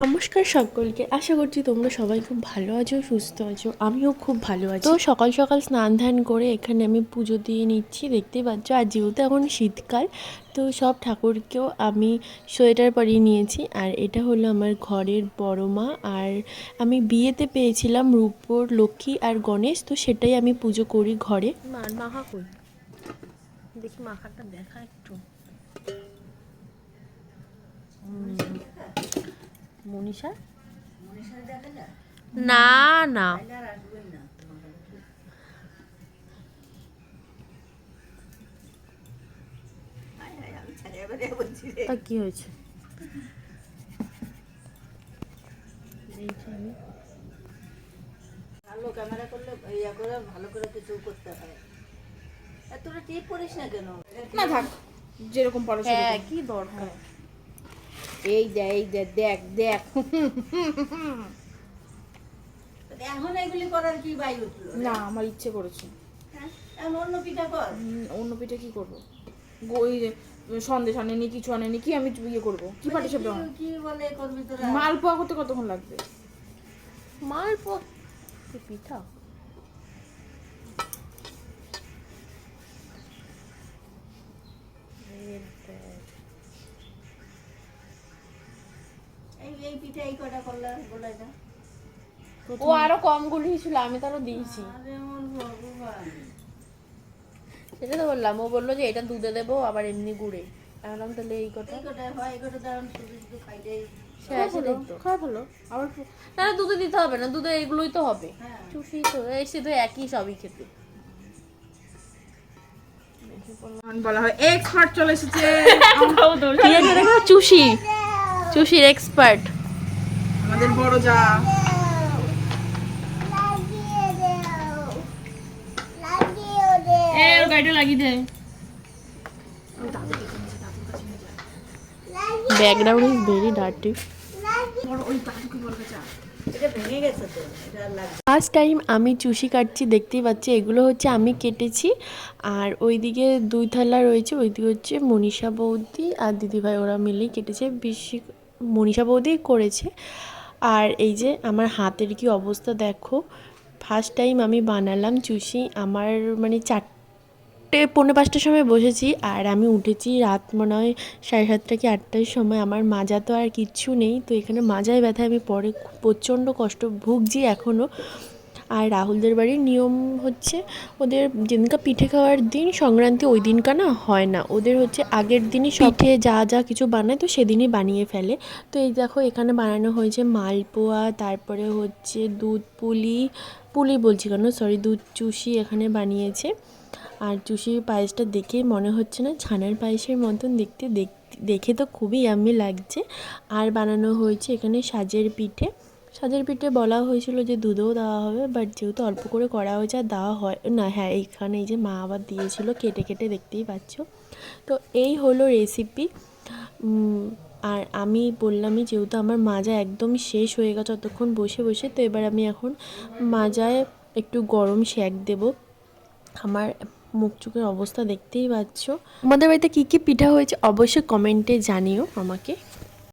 নমস্কার সকলকে। আশা করছি তোমরা সবাই খুব ভালো আছো সুস্থ আছো আমিও খুব ভালো আছি। তো সকাল সকাল স্নান ধান করে এখানে আমি পুজো দিয়ে নিচ্ছি দেখতেই পাচ্ছ আর যেহেতু এখন শীতকাল তো সব ঠাকুরকেও আমি সোয়েটার পরিয়ে নিয়েছি। আর এটা হলো আমার ঘরের বড় মা। আর আমি বিয়েতে পেয়েছিলাম রূপোর লক্ষ্মী আর গণেশ তো সেটাই আমি পুজো করি ঘরে। মার মাখা কই দেখি মাখাটা দেখা একটু। মনীষা না না। তা কি হয়েছে? ভালো ক্যামেরা করলে ইয়া করে ভালো করে কিছু করতে হয়। তোরা টিপ করিস না কেন? না থাক যেরকম পড়ো হ্যাঁ কি দরকার? এই দে এই দে দেখ দেখ। এখন এগুলি করার কি বাই উঠল? না আমার ইচ্ছে করেছে। হ্যাঁ? অন্য পিঠা কর। অন্য পিঠে কি করব? সন্দেশ আনেনি কিছু আনেনি কি আমি ইয়ে করব? কি পাটি সাপটা কি- বলে করবি তোরা? মালপোয়া করতে কতক্ষণ লাগবে? মালপো কি পিঠা? এই কটা বলে ও আরও কম গুলি ছিল আমি তো আরও দিয়েছি। সেটা তো বললাম ও বলল যে এটা দুধে দেবো আবার এমনি গুড়ে। বললাম তাহলে এই কটা? হয় হ্যাঁ আবার না দুধে দিতে হবে না দুধে এগুলোই তো হবে। হ্যাঁ। চুষি তো একই সবই খেতে। বলা হয় এক্সপার্ট চলে এসেছে। চুষি। চুষির এক্সপার্ট আমাদের বড় যা। ব্যাকগ্রাউন্ড ইজ ভেরি ডার্টি এটা ভেঙে গেছে তো এটা আর লাগবে ফার্স্ট টাইম আমি চুষি কাটছি দেখতেই পাচ্ছি এগুলো হচ্ছে আমি কেটেছি। আর ওইদিকে দুই থালা রয়েছে ওইদিকে হচ্ছে মনীষা বৌদি আর দিদিভাই ওরা মিলেই কেটেছে। বেশি মনীষা বৌদি করেছে। আর এই যে আমার হাতের কি অবস্থা দেখো। ফার্স্ট টাইম আমি বানালাম চুষি, আমার মানে চারটে, পৌনে পাঁচটার সময় বসেছি আর আমি উঠেছি রাত মনে হয় সাড়ে সাতটা কি আটটার সময়। আমার মাজা তো আর কিচ্ছু নেই, তো এখানে মাজায় ব্যথায় আমি পরে প্রচণ্ড কষ্ট ভুগছি এখনও। আর রাহুলদের বাড়ির নিয়ম হচ্ছে ওদের যেদিনকা পিঠে খাওয়ার দিন সংক্রান্তি ওই দিনকা না হয় না। ওদের হচ্ছে আগের দিনই সব পিঠে যা যা কিছু বানায় তো সেদিনই বানিয়ে ফেলে। তো এই দেখো এখানে বানানো হয়েছে মালপোয়া তারপরে হচ্ছে দুধ পুলি পুলি বলছি কেন? সরি দুধ চুষি এখানে বানিয়েছে। আর চুষির পায়েসটা দেখেই মনে হচ্ছে না ছানার পায়েসের মতন দেখতে দেখ- দেখে তো খুবই আমি লাগছে। আর বানানো হয়েছে এখানে সাজের পিঠে। সাজের পিঠে বলা হয়েছিল যে দুধও দেওয়া হবে বাট যেহেতু অল্প করে করা হয়েছে আর দেওয়া হয়, না হ্যাঁ এইখানে এই যে মা আবার দিয়েছিল, কেটে কেটে দেখতেই পাচ্ছ। তো এই হলো রেসিপি আর আমি বললামই যেহেতু আমার মাজা একদম শেষ হয়ে গেছে অতক্ষণ বসে বসে, তো এবার আমি এখন মাজায় একটু গরম শেক দেবো। আমার মুখ চোখের অবস্থা দেখতেই পাচ্ছ। আমাদের বাড়িতে কী কী পিঠা হয়েছে অবশ্যই কমেন্টে জানিও আমাকে।